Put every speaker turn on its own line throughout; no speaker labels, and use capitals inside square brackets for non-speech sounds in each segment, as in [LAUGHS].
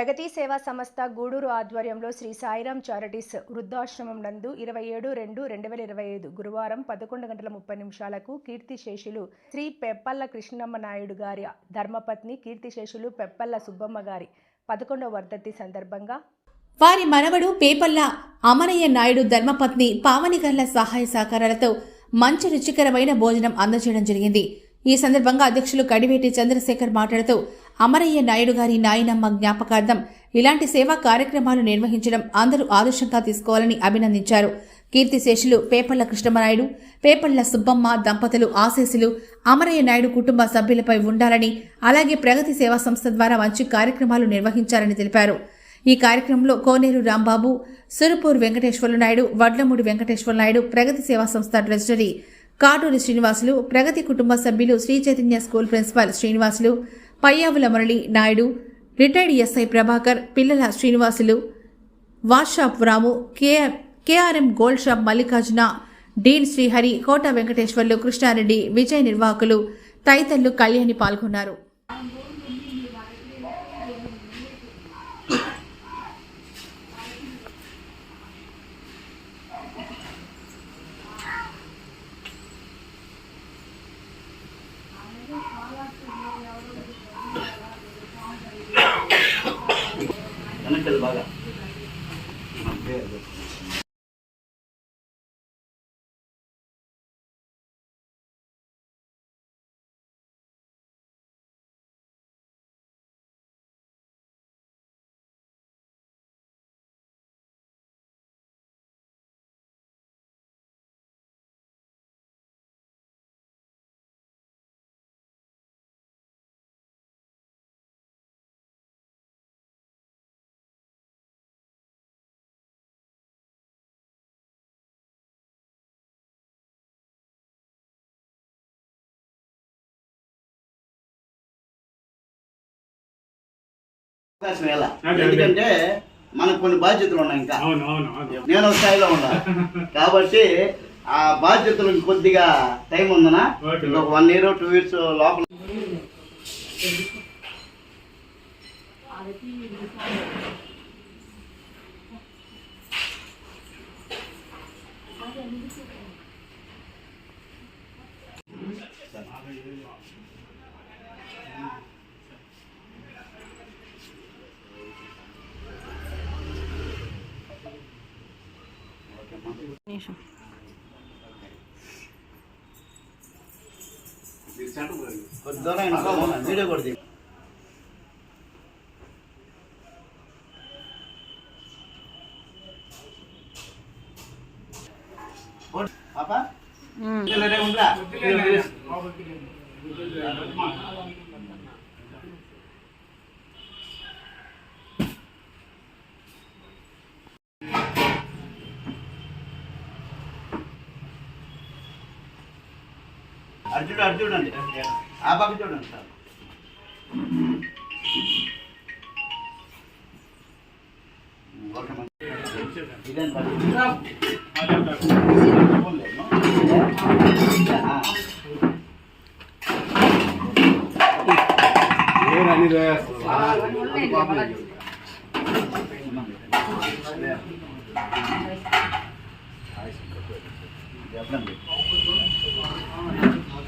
ప్రగతి సేవా సంస్థ గూడూరు ఆధ్వర్యంలో శ్రీ సాయిరాం చారిటీస్ వృద్ధాశ్రమం నందు ఇరవై ఏడు రెండు రెండు వేల ఇరవై ఐదు గురువారం పదకొండు గంటల ముప్పై నిమిషాలకు కీర్తిశేషులు శ్రీ పెప్పల్ల కృష్ణమ్మ నాయుడు గారి ధర్మపత్ని కీర్తిశేషులు పెప్పల్ల సుబ్బమ్మ గారి పదకొండవ వర్ధంతి సందర్భంగా
వారి మనవడు పేపల్ల అమరయ్య నాయుడు ధర్మపత్ని పావనిగర్ల సహాయ సహకారాలతో మంచి రుచికరమైన భోజనం అందజేయడం జరిగింది. ఈ సందర్భంగా అధ్యక్షులు కడివేటి చంద్రశేఖర్ మాట్లాడుతూ అమరయ్య నాయుడు గారి నాయనమ్మ జ్ఞాపకార్థం ఇలాంటి సేవా కార్యక్రమాలు నిర్వహించడం అందరూ ఆదర్శంగా తీసుకోవాలని అభినందించారు. కీర్తిశేషులు పేపల్ల కృష్ణమనాయుడు పేపర్ల సుబ్బమ్మ దంపతులు ఆశీస్సులు అమరయ్య నాయుడు కుటుంబ సభ్యులపై ఉండాలని అలాగే ప్రగతి సేవా సంస్థ ద్వారా మంచి కార్యక్రమాలు నిర్వహించారని తెలిపారు. ఈ కార్యక్రమంలో కోనేరు రాంబాబు సురపూర్ వెంకటేశ్వర్లు నాయుడు వడ్లమూడి వెంకటేశ్వర నాయుడు ప్రగతి సేవా సంస్థ ట్రెజరీ కాటూరి శ్రీనివాసులు ప్రగతి కుటుంబ సభ్యులు Sri Chaitanya school principal Srinivasulu Payyavula Murali Naidu retired SI Prabhakar పిల్లల Srinivasulu వాషాప్ Ramu KR KRM gold shop Mallikarjuna dean Srihari Kota Venkateswarlu Krishna Reddy Vijay నిర్వాహకులు తదితరులు కళ్యాణి పాల్గొన్నారు.
ಕಣಕಲ್ ಭಾಗ అవకాశం ఎలా. ఎందుకంటే మనకు కొన్ని బాధ్యతలు ఉన్నాయి ఇంకా.
అవును అవును అవును.
నేను ఒక స్థాయిలో ఉన్నా. [LAUGHS] కాబట్టి ఆ బాధ్యతలు కొద్దిగా టైం ఉందనా. ఒక వన్ ఇయర్ టూ ఇయర్స్ లోపల. పాపా ఇలా రే ఉండరా? ఇలా రే. అర్జుడు అర్జుడు అండి ఆ పక్క చూడండి సార్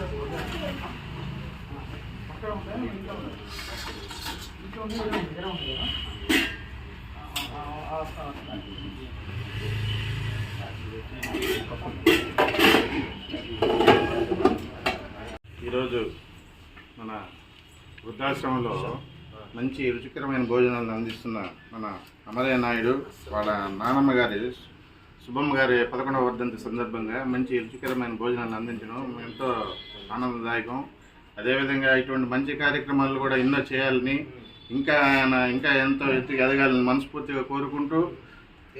ఈరోజు మన వృద్ధాశ్రమంలో మంచి రుచికరమైన భోజనాలను అందిస్తున్న మన అమరయ్య నాయుడు వాళ్ళ నానమ్మ గారి సుబ్బమ్మ గారి పదకొండవ వర్ధంతి సందర్భంగా మంచి రుచికరమైన భోజనాన్ని అందించడం ఎంతో ఆనందదాయకం. అదేవిధంగా ఇటువంటి మంచి కార్యక్రమాలు కూడా ఎన్నో చేయాలని ఇంకా ఆయన ఇంకా ఎంతో ఎత్తుకు ఎదగాలని మనస్ఫూర్తిగా కోరుకుంటూ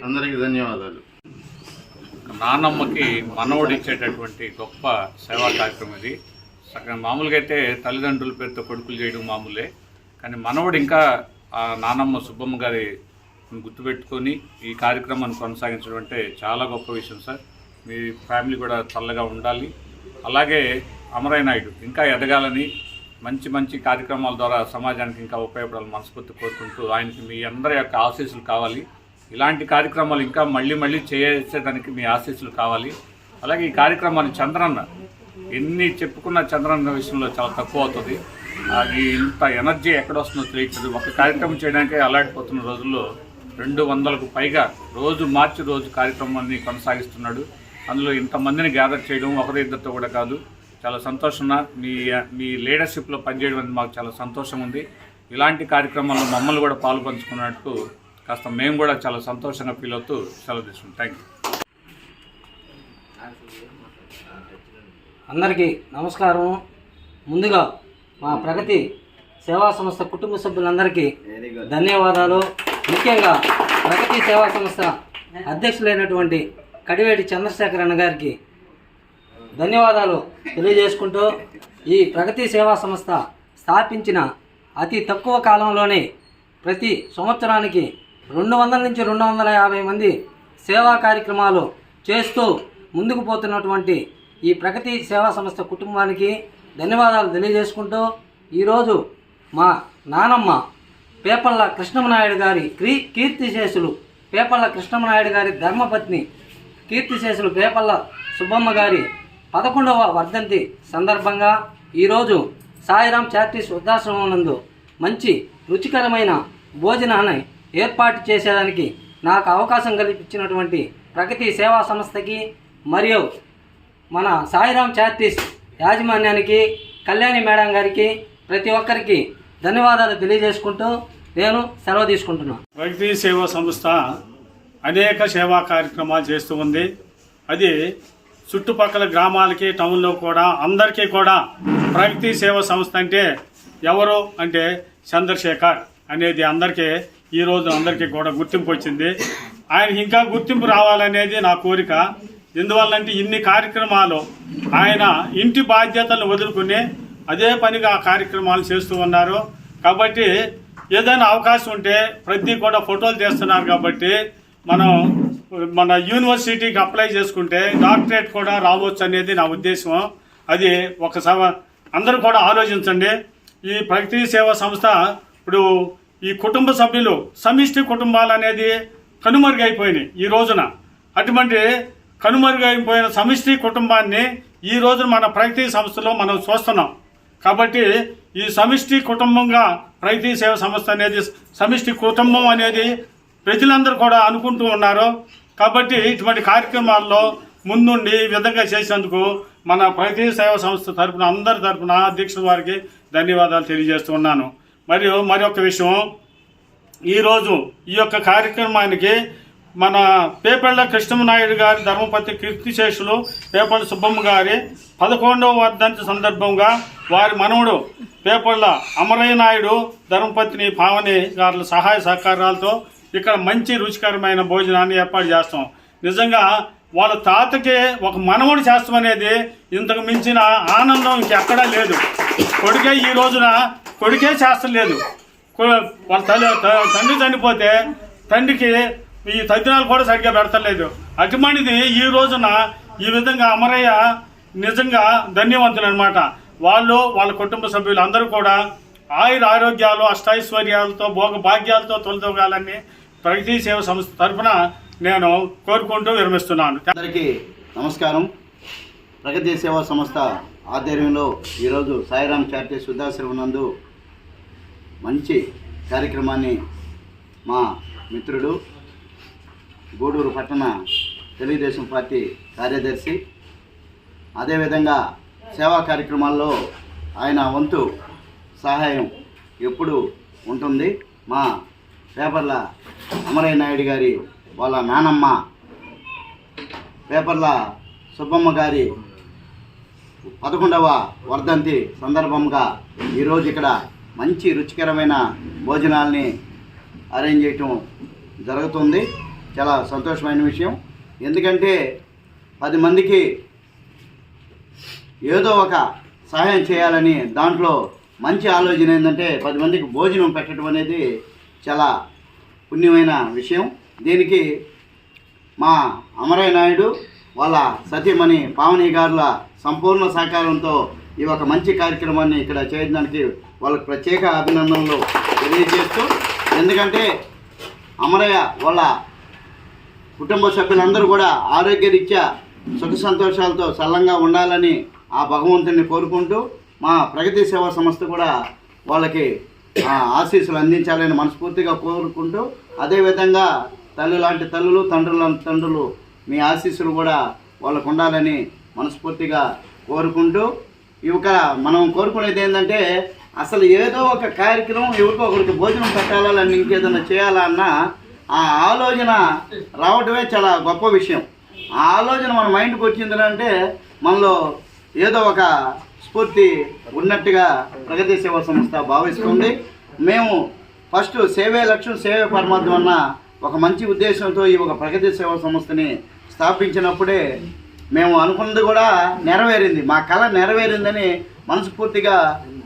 అందరికీ ధన్యవాదాలు.
నానమ్మకి మనవడు ఇచ్చేటటువంటి గొప్ప సేవా కార్యక్రమం ఇది. సగం మామూలుగా అయితే తల్లిదండ్రుల పేరుతో కొడుకులు చేయడం మామూలే. కానీ మనవడు ఇంకా ఆ నానమ్మ సుబ్బమ్మ గారి గుర్తుపెట్టుకొని ఈ కార్యక్రమాన్ని కొనసాగించడం అంటే చాలా గొప్ప విషయం సార్. మీ ఫ్యామిలీ కూడా చల్లగా ఉండాలి. అలాగే అమరయ్య నాయుడు. ఇంకా ఎదగాలని మంచి మంచి కార్యక్రమాల ద్వారా సమాజానికి ఇంకా ఉపయోగపడాలని మనస్ఫూర్తి కోరుకుంటూ ఆయనకి మీ అందరి యొక్క ఆశీస్సులు కావాలి. ఇలాంటి కార్యక్రమాలు ఇంకా మళ్ళీ మళ్ళీ చేసేదానికి మీ ఆశీస్సులు కావాలి. అలాగే ఈ కార్యక్రమాన్ని చంద్రన్న ఎన్ని చెప్పుకున్న చంద్రన్న విషయంలో చాలా తక్కువ అవుతుంది. అది ఇంత ఎనర్జీ ఎక్కడొస్తుందో తెలియట్లేదు. ఒక కార్యక్రమం చేయడానికే అలాడిపోతున్న రోజుల్లో రెండు వందలకు పైగా రోజు మార్చి రోజు కార్యక్రమాన్ని కొనసాగిస్తున్నాడు. అందులో ఇంతమందిని గ్యాదర్ చేయడం ఒకరి ఇద్దరితో కూడా కాదు. చాలా సంతోషం మీ మీ లీడర్షిప్లో పనిచేయడం అనేది మాకు చాలా సంతోషం ఉంది ఇలాంటి కార్యక్రమాల్లో మమ్మల్ని కూడా పాల్పంచుకున్నట్టు కాస్త మేము కూడా చాలా సంతోషంగా ఫీల్ అవుతూ సెలవు తీసుకుంటాం. థ్యాంక్ యూ
అందరికీ నమస్కారం. ముందుగా మా ప్రగతి సేవా సంస్థ కుటుంబ సభ్యులందరికీ ధన్యవాదాలు. ముఖ్యంగా ప్రగతి సేవా సంస్థ అధ్యక్షులైనటువంటి కడివేటి చంద్రశేఖర్ అన్న గారికి ధన్యవాదాలు తెలియజేసుకుంటూ ఈ ప్రగతి సేవా సంస్థ స్థాపించిన అతి తక్కువ కాలంలోనే ప్రతి సంవత్సరానికి రెండు వందల నుంచి రెండు వందల యాభై మంది సేవా కార్యక్రమాలు చేస్తూ ముందుకు పోతున్నటువంటి ఈ ప్రగతి సేవా సంస్థ కుటుంబానికి ధన్యవాదాలు తెలియజేసుకుంటూ ఈరోజు మా నానమ్మ పేపల్ల కృష్ణమనాయుడు గారి క్రీ కీర్తిశేషులు పేపల్ల కృష్ణమనాయుడు గారి ధర్మపత్ని కీర్తిశేషులు పేపల్ల సుబ్బమ్మ గారి పదకొండవ వర్ధంతి సందర్భంగా ఈరోజు సాయిరాం చారిటీస్ వృద్ధాశ్రమం నందు మంచి రుచికరమైన భోజనాన్ని ఏర్పాటు చేసేదానికి నాకు అవకాశం కల్పించినటువంటి ప్రగతి సేవా సంస్థకి మరియు మన సాయిరాం చారిటీస్ యాజమాన్యానికి కళ్యాణి మేడం గారికి ప్రతి ఒక్కరికి ధన్యవాదాలు తెలియజేసుకుంటూ నేను సెలవు తీసుకుంటున్నాను
ప్రగతి సేవా సంస్థ అనేక సేవా కార్యక్రమాలు చేస్తూ ఉంది. అది చుట్టుపక్కల గ్రామాలకి టౌన్లో కూడా అందరికీ కూడా ప్రగతి సేవా సంస్థ అంటే ఎవరు అంటే చంద్రశేఖర్ అనేది అందరికీ ఈ అందరికీ కూడా గుర్తింపు వచ్చింది. ఆయనకి ఇంకా గుర్తింపు రావాలనేది నా కోరిక. ఎందువల్లంటే ఇన్ని కార్యక్రమాలు ఆయన ఇంటి బాధ్యతలను వదులుకుని అదే పనిగా ఆ కార్యక్రమాలు చేస్తూ ఉన్నారు. కాబట్టి ఏదైనా అవకాశం ఉంటే ప్రతి కూడా ఫోటోలు తీస్తున్నారు కాబట్టి మనం మన యూనివర్సిటీకి అప్లై చేసుకుంటే డాక్టరేట్ కూడా రావచ్చు అనేది నా ఉద్దేశం. అది ఒక సవ అందరూ కూడా ఆలోచించండి. ఈ ప్రగతి సేవా సంస్థ ఇప్పుడు ఈ కుటుంబ సభ్యులు సమిష్టి కుటుంబాలు అనేది కనుమరుగైపోయినాయి ఈ రోజున. అటువంటి కనుమరుగైపోయిన సమిష్టి కుటుంబాన్ని ఈ రోజున మన ప్రగతి సంస్థలో మనం చూస్తున్నాం. కాబట్టి ఈ సమిష్టి కుటుంబంగా ప్రగతి సేవ సంస్థ అనేది సమిష్టి కుటుంబం అనేది ప్రజలందరూ కూడా అనుకుంటూ ఉన్నారు. కాబట్టి ఇటువంటి కార్యక్రమాల్లో ముందుండి ఈ విధంగా చేసినందుకు మన ప్రగతి సేవ సంస్థ తరపున అందరి తరపున అధ్యక్షుల వారికి ధన్యవాదాలు తెలియజేస్తూ ఉన్నాను. మరియు మరొక విషయం ఈరోజు ఈ యొక్క కార్యక్రమానికి మన పేపళ్ళ కృష్ణమనాయుడు గారి ధర్మపతి కీర్తిశేషులు పేపళ్ళ సుబ్బమ్మ గారి పదకొండవ వర్ధంతి సందర్భంగా వారి మనవడు పేపళ్ళ అమరయ్య నాయుడు ధర్మపతిని పావని గారుల సహాయ సహకారాలతో ఇక్కడ మంచి రుచికరమైన భోజనాన్ని ఏర్పాటు చేస్తాం. నిజంగా వాళ్ళ తాతకి ఒక మనవడు చేస్తాం అనేది ఇంతకు మించిన ఆనందం ఇంకెక్కడా లేదు. కొడుకే ఈ రోజున కొడుకే చేస్తం లేదు వాళ్ళ తల్లి త- తండ్రి చనిపోతే తండ్రికి ఈ తద్దినాలు కూడా సరిగ్గా పెడతలేదు. అటుమనిది ఈ రోజున ఈ విధంగా అమరయ్య నిజంగా ధన్యవంతులు అనమాట వాళ్ళు వాళ్ళ కుటుంబ సభ్యులు అందరూ కూడా ఆయుర ఆరోగ్యాలు అష్టైశ్వర్యాలతో భోగ భాగ్యాలతో తొలతోగాలని ప్రగతి సేవ సంస్థ తరఫున నేను కోరుకుంటూ విరమిస్తున్నాను.
అందరికీ నమస్కారం. ప్రగతి సేవా సంస్థ ఆధ్వర్యంలో ఈరోజు సాయిరామ్ చార్టీ వృద్ధాశ్రమం నందు మంచి కార్యక్రమాన్ని మా మిత్రుడు గూడూరు పట్టణ తెలుగుదేశం పార్టీ కార్యదర్శి. అదేవిధంగా సేవా కార్యక్రమాల్లో ఆయన వంతు సహాయం ఎప్పుడు ఉంటుంది. మా పేపర్ల అమరయ్య నాయుడు గారి వాళ్ళ నానమ్మ పేపర్ల సుబ్బమ్మ గారి పదకొండవ వర్ధంతి సందర్భంగా ఈరోజు ఇక్కడ మంచి రుచికరమైన భోజనాల్ని అరేంజ్ చేయటం జరుగుతుంది. చాలా సంతోషమైన విషయం. ఎందుకంటే పది మందికి ఏదో ఒక సహాయం చేయాలని దాంట్లో మంచి ఆలోచన ఏంటంటే పది మందికి భోజనం పెట్టడం అనేది చాలా పుణ్యమైన విషయం. దీనికి మా అమరయ్య నాయుడు వాళ్ళ సతీమణి పావని గారుల సంపూర్ణ సహకారంతో ఈ ఒక మంచి కార్యక్రమాన్ని ఇక్కడ చేయడానికి వాళ్ళకు ప్రత్యేక అభినందనలు తెలియజేస్తూ ఎందుకంటే అమరయ్య వాళ్ళ కుటుంబ సభ్యులందరూ కూడా ఆరోగ్యరీత్యా సుఖ సంతోషాలతో సల్లంగా ఉండాలని ఆ భగవంతుని కోరుకుంటూ మా ప్రగతి సేవా సంస్థ కూడా వాళ్ళకి ఆశీస్సులు అందించాలని మనస్ఫూర్తిగా కోరుకుంటూ అదేవిధంగా తల్లి లాంటి తల్లులు తండ్రులు తండ్రులు మీ ఆశీస్సులు కూడా వాళ్ళకు ఉండాలని మనస్ఫూర్తిగా కోరుకుంటూ ఇవక మనం కోరుకునేది ఏంటంటే అసలు ఏదో ఒక కార్యక్రమం ఎవరికో ఒకరికి భోజనం పెట్టాలా లేదంటే ఇంకేదైనా చేయాలా అన్న ఆ ఆలోచన రావడమే చాలా గొప్ప విషయం. ఆ ఆలోచన మన మైండ్కి వచ్చింది అంటే మనలో ఏదో ఒక స్ఫూర్తి ఉన్నట్టుగా ప్రగతి సేవా సంస్థ భావిస్తుంది. మేము ఫస్ట్ సేవే లక్ష్యం సేవే పరమార్థం అన్న ఒక మంచి ఉద్దేశంతో ఈ ఒక ప్రగతి సేవా సంస్థని స్థాపించినప్పుడే మేము అనుకున్నది కూడా నెరవేరింది. మా కళ నెరవేరిందని మనస్ఫూర్తిగా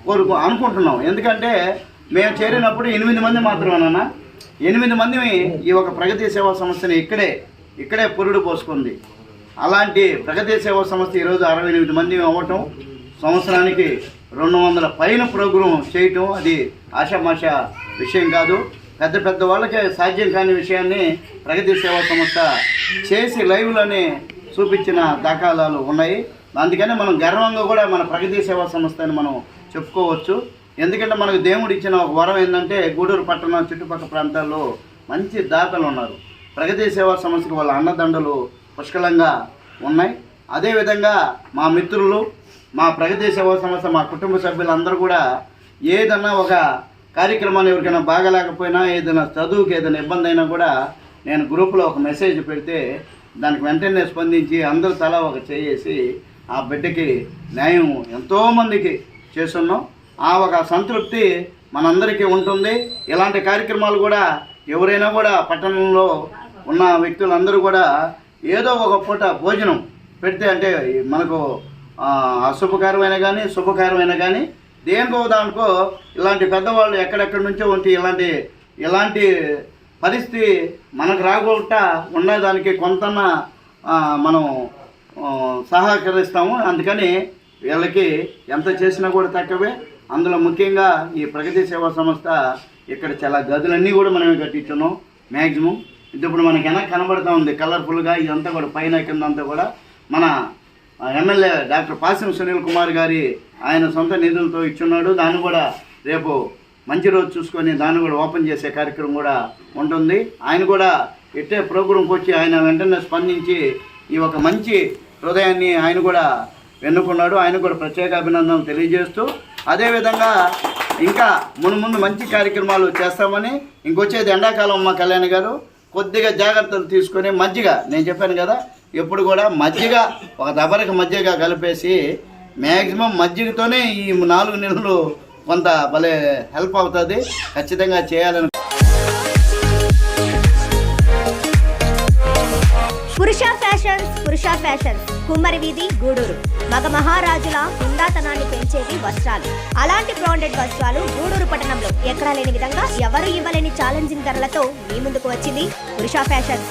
కోరుకు అనుకుంటున్నాం. ఎందుకంటే మేము చేరినప్పుడు ఎనిమిది మంది మాత్రమేనన్నా ఎనిమిది మంది ఈ ఒక ప్రగతి సేవా సంస్థని ఇక్కడే ఇక్కడే పురుడు పోసుకుంది. అలాంటి ప్రగతి సేవా సంస్థ ఈరోజు అరవై ఎనిమిది మంది అవ్వటం సంవత్సరానికి రెండు వందల పైన ప్రోగ్రాం చేయటం అది ఆషామాష విషయం కాదు. పెద్ద పెద్ద వాళ్ళకే సాధ్యం కాని విషయాన్ని ప్రగతి సేవా సంస్థ చేసి లైవ్లోనే చూపించిన దాఖలాలు ఉన్నాయి. అందుకని మనం గర్వంగా కూడా మన ప్రగతి సేవా సంస్థని మనం చెప్పుకోవచ్చు. ఎందుకంటే మనకు దేవుడు ఇచ్చిన ఒక వరం ఏంటంటే గూడూరు పట్టణం చుట్టుపక్కల ప్రాంతాల్లో మంచి దాతలు ఉన్నారు. ప్రగతి సేవా సంస్థకి వాళ్ళ అన్నదండలు పుష్కలంగా ఉన్నాయి. అదేవిధంగా మా మిత్రులు మా ప్రగతి సేవా సంస్థ మా కుటుంబ సభ్యులందరూ కూడా ఏదన్నా ఒక కార్యక్రమాన్ని ఎవరికైనా బాగలేకపోయినా ఏదైనా చదువుకి ఏదైనా ఇబ్బంది అయినా కూడా నేను గ్రూప్లో ఒక మెసేజ్ పెడితే దానికి వెంటనే స్పందించి అందరూ తలా ఒక చేసి ఆ బిడ్డకి న్యాయం ఎంతోమందికి చేస్తున్నాం. ఆ ఒక సంతృప్తి మనందరికీ ఉంటుంది. ఇలాంటి కార్యక్రమాలు కూడా ఎవరైనా కూడా పట్టణంలో ఉన్న వ్యక్తులందరూ కూడా ఏదో ఒక పూట భోజనం పెడితే అంటే మనకు అశుభకరమైన కానీ శుభకరమైన కానీ దేనికో దానికో ఇలాంటి పెద్దవాళ్ళు ఎక్కడెక్కడి నుంచో ఉంటే ఇలాంటి ఇలాంటి పరిస్థితి మనకు రాకుండా ఉండేదానికి కొంతన్న మనం సహకరిస్తాము. అందుకని వీళ్ళకి ఎంత చేసినా కూడా తక్కువే. అందులో ముఖ్యంగా ఈ ప్రగతి సేవా సంస్థ ఇక్కడ చాలా గదులన్నీ కూడా మనమే కట్టించున్నాం మ్యాక్సిమం ఇప్పుడు మనకి వెనక కనబడుతూ ఉంది కలర్ఫుల్గా ఇదంతా కూడా పైన కింద అంతా కూడా మన ఎమ్మెల్యే డాక్టర్ పాసిం సునీల్ కుమార్ గారి ఆయన సొంత నిధులతో ఇచ్చున్నాడు. దాన్ని కూడా రేపు మంచి రోజు చూసుకొని దాన్ని కూడా ఓపెన్ చేసే కార్యక్రమం కూడా ఉంటుంది. ఆయన కూడా ఇట్టే ప్రోగ్రాంకి వచ్చి ఆయన వెంటనే స్పందించి ఈ ఒక మంచి హృదయాన్ని ఆయన కూడా ఎన్నుకున్నాడు ఆయన కూడా ప్రత్యేక అభినందనలు తెలియజేస్తూ అదేవిధంగా ఇంకా మును ముందు మంచి కార్యక్రమాలు చేస్తామని ఇంకొచ్చేది ఎండాకాలం మా కళ్యాణ్ గారు కొద్దిగా జాగ్రత్తలు తీసుకొని మజ్జిగ నేను చెప్పాను కదా ఎప్పుడు కూడా మజ్జిగ ఒక దబరకు మజ్జిగ కలిపేసి మ్యాక్సిమం మజ్జిగతోనే ఈ నాలుగు నెలలు కొంత భలే హెల్ప్ అవుతుంది. ఖచ్చితంగా చేయాలని
పురుష ఫ్యాషన్స్ పురుష ఫ్యాషన్స్. కుమ్మరి వీధి గూడూరు. మగ మహారాజుల హుందాతనాన్ని పెంచేవి వస్త్రాలు. అలాంటి బ్రాండెడ్ వస్త్రాలు గూడూరు పట్టణంలో ఎక్కడా లేని విధంగా ఎవరు ఇవ్వలేని ఛాలెంజింగ్ ధరలతో మీ ముందుకు వచ్చింది పురుష ఫ్యాషన్స్.